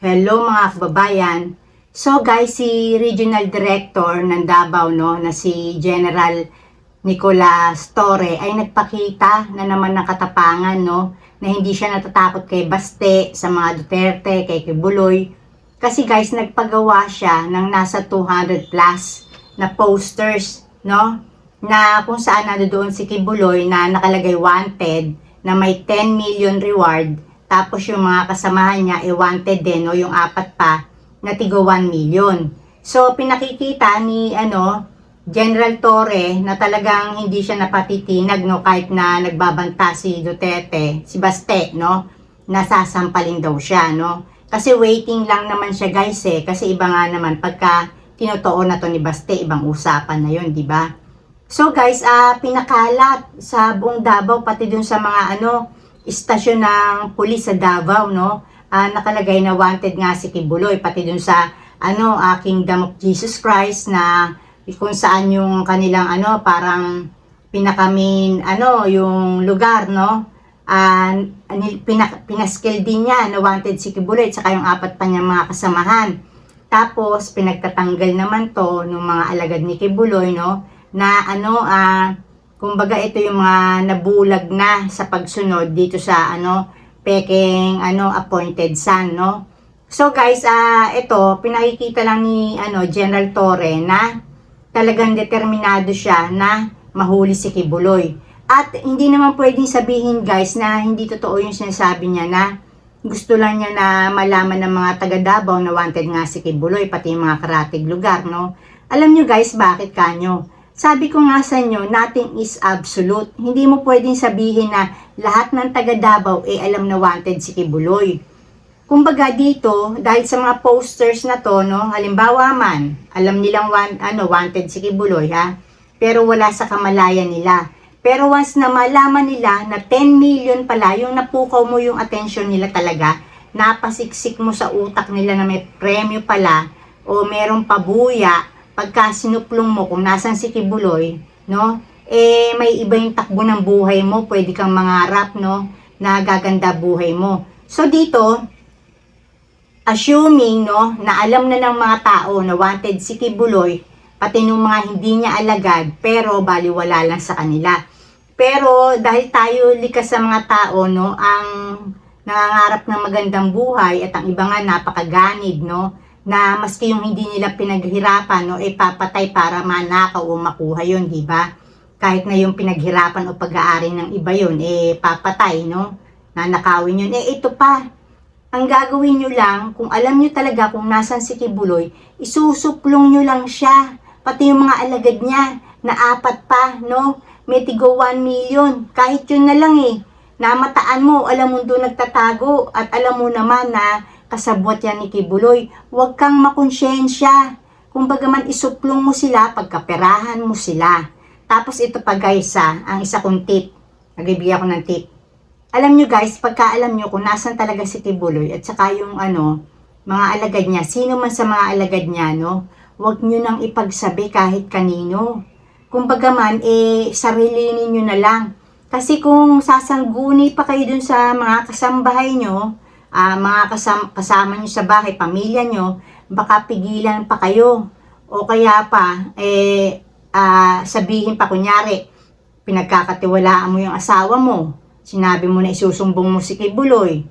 Hello mga kababayan. So guys, si Regional Director ng Davao no, na si General Nicolas Torre ay nagpakita na naman ng katapangan no, na hindi siya natatakot kay Baste, sa mga Duterte, kay Kibuloy. Kasi guys, nagpagawa siya ng nasa 200 plus na posters, no? Na kung saan nandoon si Kibuloy na nakalagay wanted na may 10 million reward tapos yung mga kasamahan niya, eh, wanted din, no? yung apat pa, na tigo 1 million. So, pinakikita ni, ano, General Torre na talagang hindi siya napatitinag, no? Kahit na nagbabanta si Duterte, si Baste, no? Nasasampalin daw siya, no? Kasi waiting lang naman siya, guys, eh. Kasi iba nga naman, pagka tinotoo na to ni Baste, ibang usapan na yon di ba? So, guys, ah pinakalat sa buong Davao, pati dun sa mga, ano, istasyon ng pulis sa Davao, no? Ah, nakalagay na wanted nga si Kibuloy, pati dun sa ano, uh, Kingdom of Jesus Christ na kung saan yung kanilang ano, parang pinakamin ano, yung lugar, no? Ah, pinak, pinaskill din niya na wanted si Kibuloy, tsaka yung apat pa niyang mga kasamahan. Tapos, pinagtatanggal naman to ng mga alagad ni Kibuloy, no? Na ano, ah, Kumbaga ito yung mga nabulag na sa pagsunod dito sa ano peking ano appointed son no. So guys, uh, ito pinakikita lang ni ano General Torre na talagang determinado siya na mahuli si Kibuloy. At hindi naman pwedeng sabihin guys na hindi totoo yung sinasabi niya na gusto lang niya na malaman ng mga taga Davao na wanted nga si Kibuloy pati yung mga karatig lugar no. Alam niyo guys bakit kanyo? Sabi ko nga sa inyo, nothing is absolute. Hindi mo pwedeng sabihin na lahat ng taga Davao eh alam na wanted si Kibuloy. Kumbaga dito, dahil sa mga posters na to, no, halimbawa man, alam nilang wan, ano, wanted si Kibuloy, ha? Pero wala sa kamalayan nila. Pero once na malaman nila na 10 million pala, yung napukaw mo yung attention nila talaga, napasiksik mo sa utak nila na may premyo pala, o merong pabuya, pagka sinuplong mo kung nasan si Kibuloy, no? Eh may iba yung takbo ng buhay mo, pwede kang mangarap, no? Na gaganda buhay mo. So dito, assuming, no, na alam na ng mga tao na wanted si Kibuloy, pati nung mga hindi niya alagad, pero baliwala lang sa kanila. Pero dahil tayo likas sa mga tao, no, ang nangangarap ng magandang buhay at ang iba nga napakaganid, no, na maski yung hindi nila pinaghirapan no, eh papatay para manakaw o makuha yun, di ba? Kahit na yung pinaghirapan o pag-aari ng iba yun, eh papatay, no? Nanakawin yun. Eh ito pa, ang gagawin nyo lang, kung alam nyo talaga kung nasan si Kibuloy, isusuplong nyo lang siya. Pati yung mga alagad niya, na apat pa, no? May tigo 1 million. Kahit yun na lang eh. Namataan mo, alam mo doon nagtatago. At alam mo naman na kasabwat yan ni Kibuloy. Huwag kang makonsyensya. Kung bagaman isuplong mo sila, pagkaperahan mo sila. Tapos ito pa guys ha, ang isa kong tip. Nagbibigay ako ng tip. Alam nyo guys, pagka alam nyo kung nasan talaga si Kibuloy at saka yung ano, mga alagad niya, sino man sa mga alagad niya, no? Huwag nyo nang ipagsabi kahit kanino. Kung bagaman, eh, sarili ninyo na lang. Kasi kung sasangguni pa kayo dun sa mga kasambahay nyo, uh, mga kasama, kasama nyo sa bahay, pamilya nyo, baka pigilan pa kayo. O kaya pa, eh, uh, sabihin pa kunyari, pinagkakatiwalaan mo yung asawa mo, sinabi mo na isusumbong mo si Kibuloy,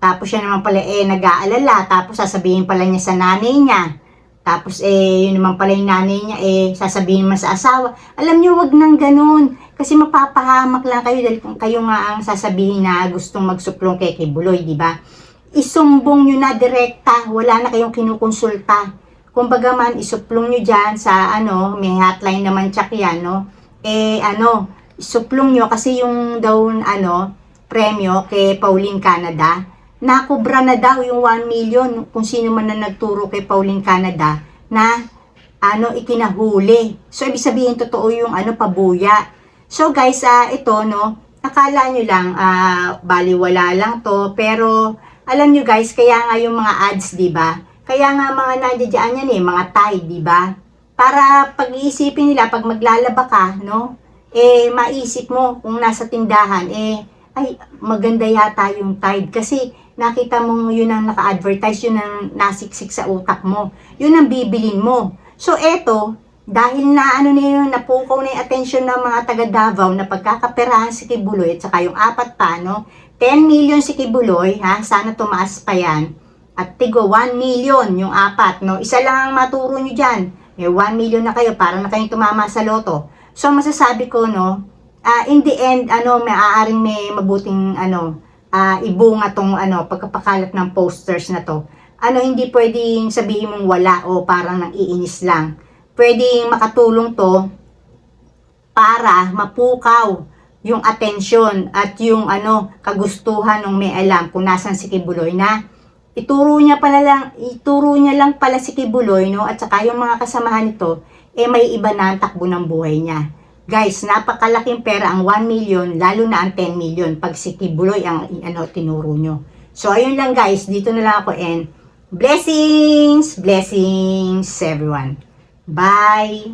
tapos siya naman pala eh nag-aalala, tapos sasabihin pala niya sa nanay niya, tapos eh, yun naman pala yung nanay niya, eh, sasabihin naman sa asawa. Alam niyo, wag nang ganun. Kasi mapapahamak lang kayo dahil kung kayo nga ang sasabihin na gustong magsuplong kay Kibuloy, di ba? Isumbong nyo na direkta, wala na kayong kinukonsulta. Kumbaga man, isuplong nyo dyan sa, ano, may hotline naman tsak yan, no? Eh, ano, isuplong nyo kasi yung daw, ano, premyo kay Pauline Canada, nakubra na daw yung 1 million kung sino man na nagturo kay Pauline Canada na ano ikinahuli. So ibig sabihin totoo yung ano pabuya. So guys, uh, ito no, akala nyo lang uh, baliwala lang to pero alam nyo guys, kaya nga yung mga ads, 'di ba? Kaya nga mga nandiyan yan eh, mga 'di ba? Para pag-iisipin nila pag maglalaba ka, no? Eh maisip mo kung nasa tindahan eh ay maganda yata yung Tide kasi nakita mo yun ang naka-advertise, yun ang nasiksik sa utak mo. Yun ang bibilin mo. So, eto, dahil na ano na yun, napukaw na yung atensyon ng mga taga Davao na pagkakaperahan si Kibuloy at saka yung apat pa, no? 10 million si Kibuloy, ha? Sana tumaas pa yan. At tigo, 1 million yung apat, no? Isa lang ang maturo nyo dyan. May 1 million na kayo, para na kayong tumama sa loto. So, masasabi ko, no? ah, in the end, ano, may aaring may mabuting, ano, ah, ibunga tong, ano, pagkapakalat ng posters na to. Ano, hindi pwedeng sabihin mong wala o parang nang iinis lang. Pwedeng makatulong to para mapukaw yung atensyon at yung ano kagustuhan ng may alam kung nasan si Kibuloy na ituro niya pala lang ituro niya lang pala si Kibuloy no at saka yung mga kasamahan nito eh may iba na ang takbo ng buhay niya. Guys, napakalaking pera ang 1 million lalo na ang 10 million pag si Kibuloy ang ano tinuro nyo. So ayun lang guys, dito na lang ako and blessings, blessings everyone. Bye.